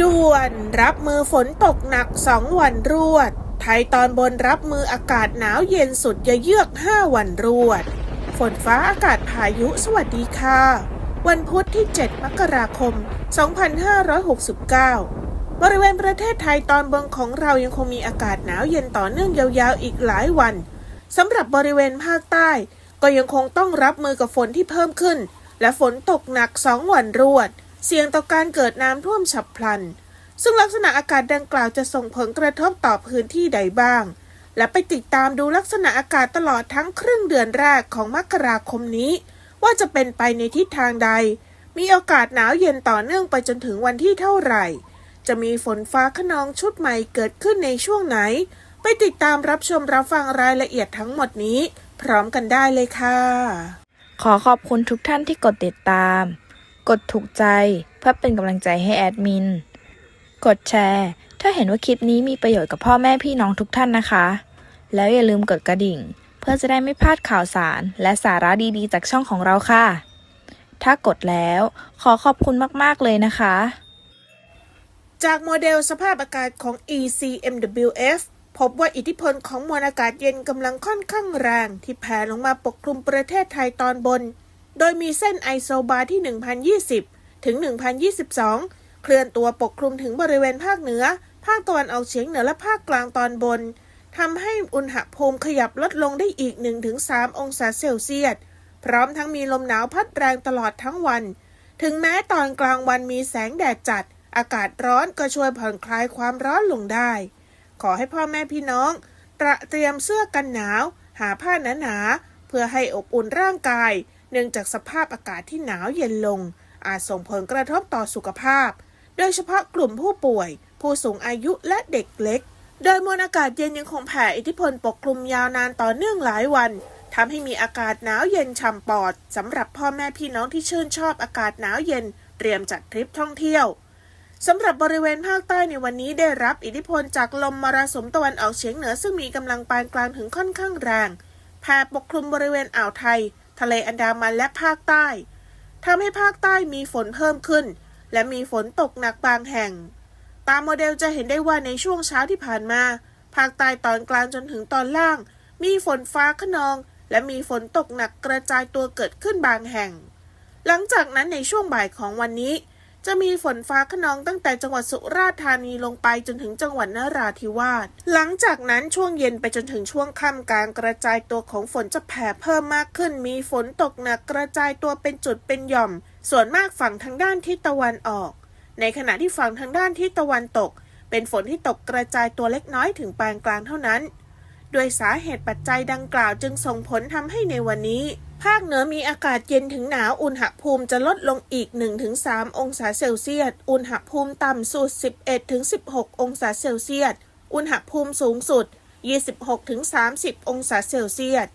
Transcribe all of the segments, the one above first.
ด่วนรับมือฝนตกหนัก 2 วันรวด ไทยตอนบนรับมืออากาศหนาวเย็นสุดยะเยือก 5 วันรวด ฝนฟ้าอากาศพายุสวัสดีค่ะ วันพุธที่ 7 มกราคม 2569 บริเวณประเทศไทยตอนบนของเรายังคงมีอากาศหนาวเย็นต่อเนื่องยาวๆอีกหลายวันสำหรับบริเวณภาคใต้ ก็ยังคงต้องรับมือกับฝนที่เพิ่มขึ้น และฝนตกหนัก 2 วันรวด เสี่ยงต่อการเกิดน้ำท่วมฉับพลัน ซึ่งลักษณะอากาศดังกล่าวจะส่งผลกระทบต่อพื้นที่ใดบ้าง และไปติดตามดูลักษณะอากาศตลอดทั้งครึ่งเดือนแรกของมกราคมนี้ ว่าจะเป็นไปในทิศทางใด มีโอกาสหนาวเย็นต่อเนื่องไปจนถึงวันที่เท่าไหร่ จะมีฝนฟ้าขนองชุดใหม่เกิดขึ้นในช่วงไหน ไปติดตามรับชมรับฟังรายละเอียดทั้งหมดนี้ พร้อมกันได้เลยค่ะ ขอขอบคุณทุกท่านที่กดติดตาม กดถูกใจเพื่อเป็นกำลังใจให้แอดมิน กดแชร์ ถ้าเห็นว่าคลิปนี้มีประโยชน์กับพ่อแม่พี่น้องทุกท่านนะคะ แล้วอย่าลืมกดกระดิ่ง เพื่อจะได้ไม่พลาดข่าวสาร และสาระดีๆ จากช่องของเราค่ะ ถ้ากดแล้วขอขอบคุณมากๆเลยนะคะ จากโมเดลสภาพอากาศของ ECMWF พบว่าอิทธิพลของมวลอากาศเย็นกำลังค่อนข้างแรง ที่แผ่ลงมาปกคลุมประเทศไทยตอนบน โดยมีเส้นไอโซบาที่ 1020 ถึง 1022 เคลื่อนตัวปกคลุมถึงบริเวณภาคเหนือ ภาคตะวันออกเฉียงเหนือและภาคกลางตอนบนทำให้อุณหภูมิขยับลดลงได้อีก 1-3 องศาเซลเซียส พร้อมทั้งมีลมหนาวพัดแรงตลอดทั้งวัน ถึงแม้ตอนกลางวันมีแสงแดดจัด อากาศร้อนก็ช่วยผ่อนคลายความร้อนลงได้ ขอให้พ่อแม่พี่น้อง ตระเตรียมเสื้อกันหนาว หาผ้าหนาๆเพื่อให้อบอุ่นร่างกาย เนื่องจากสภาพอากาศที่หนาวเย็นลง อาจส่งผลกระทบต่อสุขภาพ โดยเฉพาะกลุ่มผู้ป่วย ผู้สูงอายุและเด็กเล็ก โดยมวลอากาศเย็นยังคงแผ่อิทธิพลปกคลุมยาวนานต่อเนื่องหลายวันทำให้มีอากาศหนาวเย็นฉ่ำปอดสำหรับพ่อแม่พี่น้องที่ชื่นชอบอากาศหนาวเย็น เตรียมจัดทริปท่องเที่ยวสำหรับบริเวณภาคใต้ในวันนี้ได้รับอิทธิพลจากลมมรสุมตะวันออกเฉียงเหนือซึ่งมีกำลังปานกลางถึงค่อนข้างแรงแผ่ปกคลุมบริเวณอ่าวไทย ทะเลอันดามันและภาคใต้ทำให้ภาคใต้มีฝนเพิ่มขึ้น และมีฝนตกหนักบางแห่ง ตามโมเดลจะเห็นได้ว่าในช่วงเช้าที่ผ่านมา ภาคใต้ตอนกลางจนถึงตอนล่าง มีฝนฟ้าขนอง และมีฝนตกหนักกระจายตัวเกิดขึ้นบางแห่ง หลังจากนั้นในช่วงบ่ายของวันนี้ จะมีฝนฟ้าขนองตั้งแต่จังหวัดสุราษฎร์ธานีลงไปจนถึงจังหวัดนราธิวาส หลังจากนั้นช่วงเย็นไปจนถึงช่วงค่ำการกระจายตัวของฝนจะแผ่เพิ่มมากขึ้น มีฝนตกหนักกระจายตัวเป็นจุดเป็นหย่อม ส่วนมากฝั่งทางด้านทิศตะวันออก ในขณะที่ฝั่งทางด้านทิศตะวันตก เป็นฝนที่ตกกระจายตัวเล็กน้อยถึงปานกลางเท่านั้น ด้วยสาเหตุปัจจัยดังกล่าวจึงส่งผลทำให้ในวันนี้ ภาคเหนือมีอากาศเย็นถึงหนาว อุณหภูมิจะลดลงอีก 1-3 องศาเซลเซียส อุณหภูมิต่ำสุด 11-16 องศาเซลเซียส อุณหภูมิสูงสุด 26-30 องศาเซลเซียส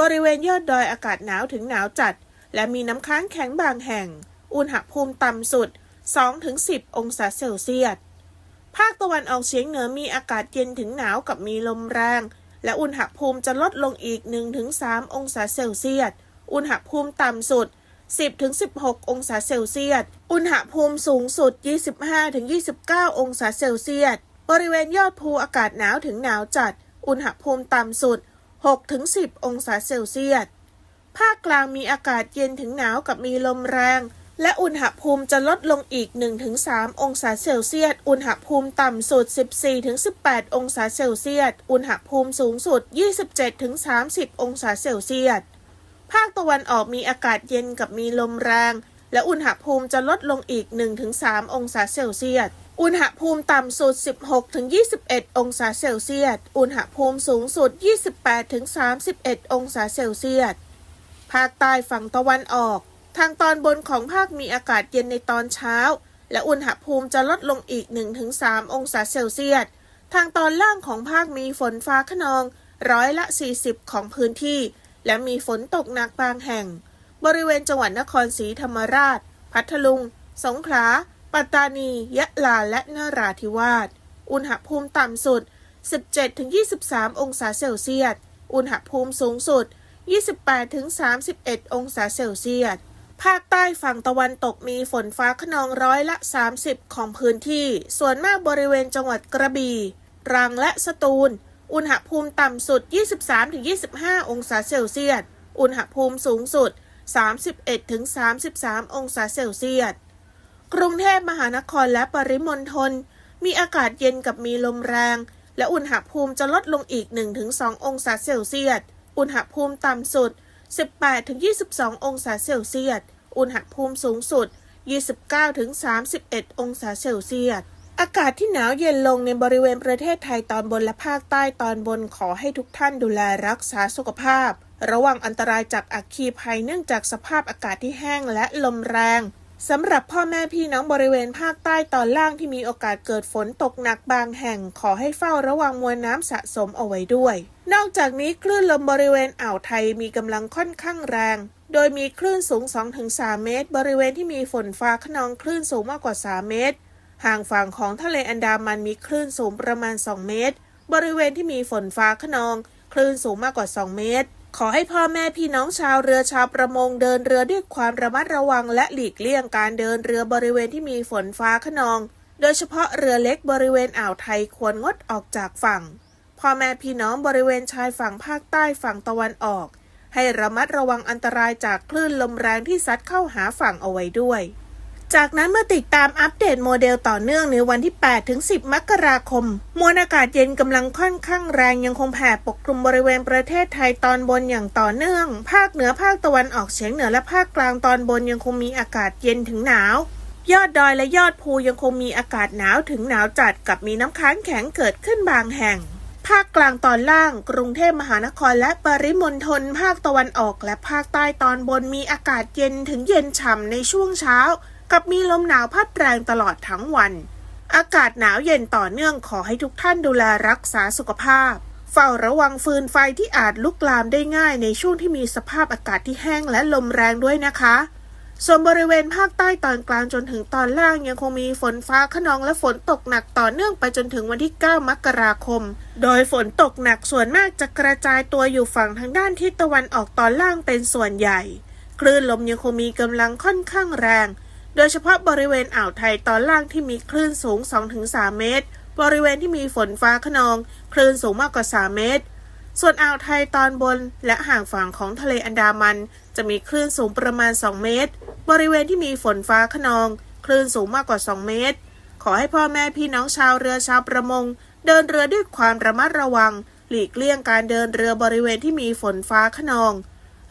บริเวณยอดดอยอากาศหนาวถึงหนาวจัด และมีน้ำค้างแข็งบางแห่ง อุณหภูมิต่ำสุด 2-10 องศาเซลเซียส ภาคตะวันออกเฉียงเหนือมีอากาศเย็นถึงหนาวกับมีลมแรง และอุณหภูมิจะลดลงอีก 1-3 องศาเซลเซียส อุณหภูมิต่ำสุด 10-16 องศาเซลเซียส อุณหภูมิสูงสุด 25-29 องศาเซลเซียส บริเวณยอดภูอากาศหนาวถึงหนาวจัด อุณหภูมิต่ำสุด 6-10 องศาเซลเซียส ภาคกลางมีอากาศเย็นถึงหนาวกับมีลมแรง และอุณหภูมิจะลดลงอีก 1-3 องศาเซลเซียส อุณหภูมิต่ำสุด 14-18 องศาเซลเซียส อุณหภูมิสูงสุด 27-30 องศาเซลเซียส ภาคตะวันออกมีอากาศเย็นกับมีลมแรง และอุณหภูมิจะลดลงอีก 1-3 องศาเซลเซียสอุณหภูมิต่ำสุด 16-21 องศาเซลเซียส อุณหภูมิสูงสุด 28-31 องศาเซลเซียส ภาคใต้ฝั่งตะวันออก ทางตอนบนของภาคมีอากาศเย็นในตอนเช้า และอุณหภูมิจะลดลงอีก 1-3 องศาเซลเซียส ทางตอนล่างของภาคมีฝนฟ้าขนองร้อยละ 40 ของพื้นที่ และมีฝนตกหนักบางแห่ง บริเวณจังหวัดนครศรีธรรมราช พัทลุง สงขลา ปัตตานี ยะลา และนราธิวาส อุณหภูมิต่ำสุด 17-23 องศาเซลเซียส อุณหภูมิสูงสุด 28-31 องศาเซลเซียส ภาคใต้ฝั่งตะวันตกมีฝนฟ้าขนองร้อยละ 30 ของพื้นที่ ส่วนมากบริเวณจังหวัดกระบี่รังและสตูล อุณหภูมิต่ำสุด 23-25 องศาเซลเซียส อุณหภูมิสูงสุด 31-33 องศาเซลเซียส กรุงเทพมหานครและปริมณฑลมีอากาศเย็นกับมีลมแรง และอุณหภูมิจะลดลงอีก 1-2 องศาเซลเซียส อุณหภูมิต่ำสุด 18-22 องศาเซลเซียส อุณหภูมิสูงสุด 29-31 องศาเซลเซียส อากาศที่หนาวเย็นลงในบริเวณประเทศไทยตอนบนและภาคใต้ตอนบนขอให้ทุกท่านดูแลรักษาสุขภาพ ระวังอันตรายจากอัคคีภัยเนื่องจากสภาพอากาศที่แห้งและลมแรงสำหรับพ่อแม่พี่น้องบริเวณภาคใต้ตอนล่างที่มีโอกาสเกิดฝนตกหนักบางแห่ง ขอให้เฝ้าระวังมวลน้ำสะสมเอาไว้ด้วย นอกจากนี้คลื่นลมบริเวณอ่าวไทยมีกำลังค่อนข้างแรง โดยมีคลื่นสูง 2-3 เมตร บริเวณที่มีฝนฟ้าขนองคลื่นสูงมากกว่า 3 เมตร ห่างฝั่งของทะเลอันดามันมีคลื่นสูงประมาณ 2 เมตร บริเวณที่มีฝนฟ้าขนอง คลื่นสูงมากกว่า 2 เมตร ขอให้พ่อแม่พี่น้องชาวเรือชาวประมงเดินเรือด้วยความระมัดระวังและหลีกเลี่ยงการเดินเรือบริเวณที่มีฝนฟ้าขนอง โดยเฉพาะเรือเล็กบริเวณอ่าวไทยควรงดออกจากฝั่ง พ่อแม่พี่น้องบริเวณชายฝั่งภาคใต้ฝั่งตะวันออก ให้ระมัดระวังอันตรายจากคลื่นลมแรงที่ซัดเข้าหาฝั่งเอาไว้ด้วย จากนั้นเมื่อติดตามอัปเดตโมเดลต่อเนื่องในวันที่ 8 ถึง 10 มกราคม มวลอากาศเย็นกำลังค่อนข้างแรงยังคงแผ่ปกคลุมบริเวณประเทศไทยตอนบนอย่างต่อเนื่อง ภาคเหนือภาคตะวันออกเฉียงเหนือและภาคกลางตอนบนยังคงมีอากาศเย็นถึงหนาวยอดดอยและยอดภูยังคงมีอากาศหนาวถึงหนาวจัดกับมีน้ำค้างแข็งเกิดขึ้นบางแห่ง ภาคกลางตอนล่าง กรุงเทพมหานครและปริมณฑลภาคตะวันออกและภาคใต้ตอนบนมีอากาศเย็นถึงเย็นฉ่ำในช่วงเช้า กับมีลมหนาวพัดแรงตลอดทั้งวัน อากาศหนาวเย็นต่อเนื่องขอให้ทุกท่านดูแลรักษาสุขภาพ เฝ้าระวังฟืนไฟที่อาจลุกลามได้ง่ายในช่วงที่มีสภาพอากาศที่แห้งและลมแรงด้วยนะคะ ส่วนบริเวณภาคใต้ตอนกลางจนถึงตอนล่างยังคงมีฝนฟ้าขนองและฝนตกหนักต่อเนื่องไปจนถึงวันที่ 9 มกราคม โดยฝนตกหนักส่วนมากจะกระจายตัวอยู่ฝั่งทางด้านทิศตะวันออกตอนล่างเป็นส่วนใหญ่ คลื่นลมยังคงมีกำลังค่อนข้างแรง โดยเฉพาะบริเวณอ่าวไทยตอนล่างที่มีคลื่นสูง 2-3 เมตร บริเวณที่มีฝนฟ้าขนอง คลื่นสูงมากกว่า 3 เมตร ส่วนอ่าวไทยตอนบนและห่างฝั่งของทะเลอันดามัน จะมีคลื่นสูงประมาณ 2 เมตร บริเวณที่มีฝนฟ้าขนอง คลื่นสูงมากกว่า 2 เมตร ขอให้พ่อแม่พี่น้องชาวเรือชาวประมง เดินเรือด้วยความระมัดระวัง หลีกเลี่ยงการเดินเรือบริเวณที่มีฝนฟ้าขนอง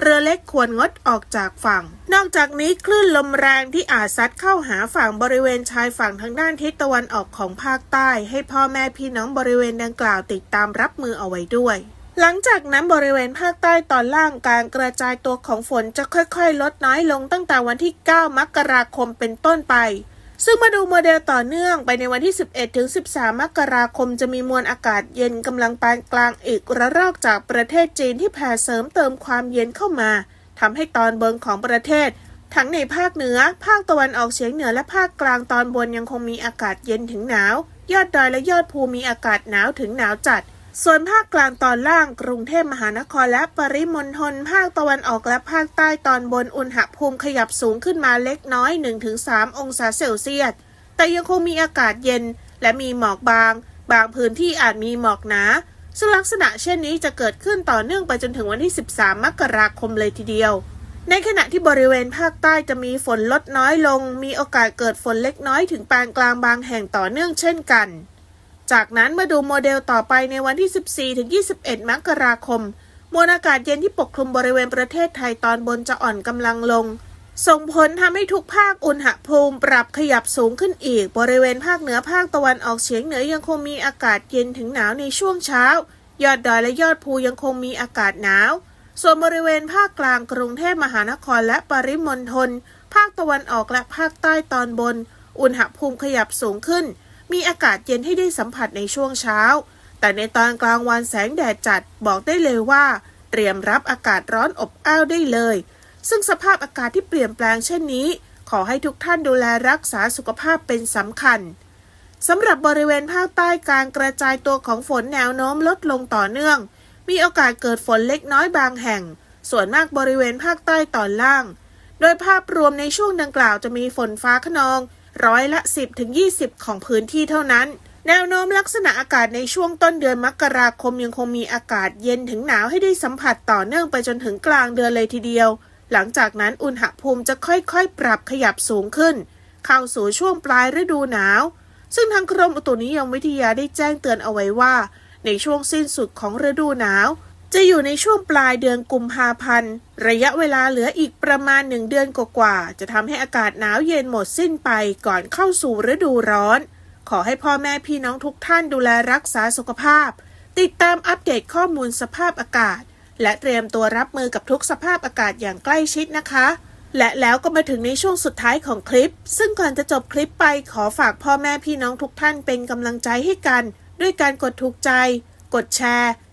เรือเล็กควรงดออกจากฝั่ง นอกจากนี้คลื่นลมแรงที่อาจซัดเข้าหาฝั่งบริเวณชายฝั่งทางด้านทิศตะวันออกของภาคใต้ ให้พ่อแม่พี่น้องบริเวณดังกล่าวติดตามรับมือเอาไว้ด้วย หลังจากนั้นบริเวณภาคใต้ตอนล่างการกระจายตัวของฝนจะค่อยๆ ลดน้อยลงตั้งแต่วันที่ 9 มกราคมเป็นต้นไป ซึ่งมาดูโมเดลต่อเนื่องไปในวันที่ 11 ถึง 13 มกราคมจะมีมวลอากาศเย็นกำลังปานกลางอีกระลอกจากประเทศจีนที่แผ่เสริมเติมความเย็นเข้ามาทำให้ตอนบนของประเทศ ทั้งในภาคเหนือ ภาคตะวันออกเฉียงเหนือและภาคกลางตอนบนยังคงมีอากาศเย็นถึงหนาว ยอดดอยและยอดภูมีอากาศหนาวถึงหนาวจัด ส่วนภาคกลางตอนล่าง กรุงเทพมหานครและปริมณฑล ภาคตะวันออกและภาคใต้ตอนบนอุณหภูมิขยับสูงขึ้นมาเล็กน้อย 1-3 องศาเซลเซียส แต่ยังคงมีอากาศเย็น และมีหมอกบาง บางพื้นที่อาจมีหมอกหนาซึ่งลักษณะเช่นนี้จะเกิดขึ้นต่อเนื่องไปจนถึงวันที่ 13 มกราคมเลยทีเดียว ในขณะที่บริเวณภาคใต้จะมีฝนลดน้อยลง มีโอกาสเกิดฝนเล็กน้อยถึงปานกลางบางแห่งต่อเนื่องเช่นกัน จากนั้นมาดูโมเดลต่อไปในวันที่ 14 ถึง 21 มกราคม มวลอากาศเย็นที่ปกคลุมบริเวณประเทศไทยตอนบนจะอ่อนกำลังลง ส่งผลทำให้ทุกภาคอุณหภูมิปรับขยับสูงขึ้นอีก บริเวณภาคเหนือภาคตะวันออกเฉียงเหนือยังคงมีอากาศเย็นถึงหนาวในช่วงเช้า ยอดดอยและยอดภูยังคงมีอากาศหนาว ส่วนบริเวณภาคกลางกรุงเทพมหานครและปริมณฑลภาคตะวันออกและภาคใต้ตอนบน อุณหภูมิขยับสูงขึ้น มีอากาศเย็นให้ได้สัมผัสในช่วงเช้า แต่ในตอนกลางวันแสงแดดจัดบอกได้เลยว่า เตรียมรับอากาศร้อนอบอ้าวได้เลย ซึ่งสภาพอากาศที่เปลี่ยนแปลงเช่นนี้ ขอให้ทุกท่านดูแลรักษาสุขภาพเป็นสำคัญสำหรับบริเวณภาคใต้การกระจายตัวของฝนแนวโน้มลดลงต่อเนื่อง มีโอกาสเกิดฝนเล็กน้อยบางแห่ง ส่วนมากบริเวณภาคใต้ตอนล่าง โดยภาพรวมในช่วงดังกล่าวจะมีฝนฟ้าขนอง ร้อยละ 10ถึง20 ของพื้นที่เท่านั้น แนวโน้มลักษณะอากาศในช่วงต้นเดือนมกราคมยังคงมีอากาศเย็นถึงหนาวให้ได้สัมผัสต่อเนื่องไปจนถึงกลางเดือนเลยทีเดียว หลังจากนั้นอุณหภูมิจะค่อยๆ ปรับขยับสูงขึ้น เข้าสู่ช่วงปลายฤดูหนาว ซึ่งทางกรมอุตุนิยมวิทยาได้แจ้งเตือนเอาไว้ว่า ในช่วงสิ้นสุดของฤดูหนาว จะอยู่ในช่วงปลายเดือนกุมภาพันธ์ ระยะเวลาเหลืออีกประมาณหนึ่งเดือนกว่าๆ จะทำให้อากาศหนาวเย็นหมดสิ้นไปก่อนเข้าสู่ฤดูร้อน ขอให้พ่อแม่พี่น้องทุกท่านดูแลรักษาสุขภาพ ติดตามอัปเดตข้อมูลสภาพอากาศ และเตรียมตัวรับมือกับทุกสภาพอากาศอย่างใกล้ชิดนะคะ และแล้วก็มาถึงในช่วงสุดท้ายของคลิป ซึ่งก่อนจะจบคลิปไปขอฝากพ่อแม่พี่น้องทุกท่านเป็นกำลังใจให้กัน ด้วยการกดถูกใจ กดแชร์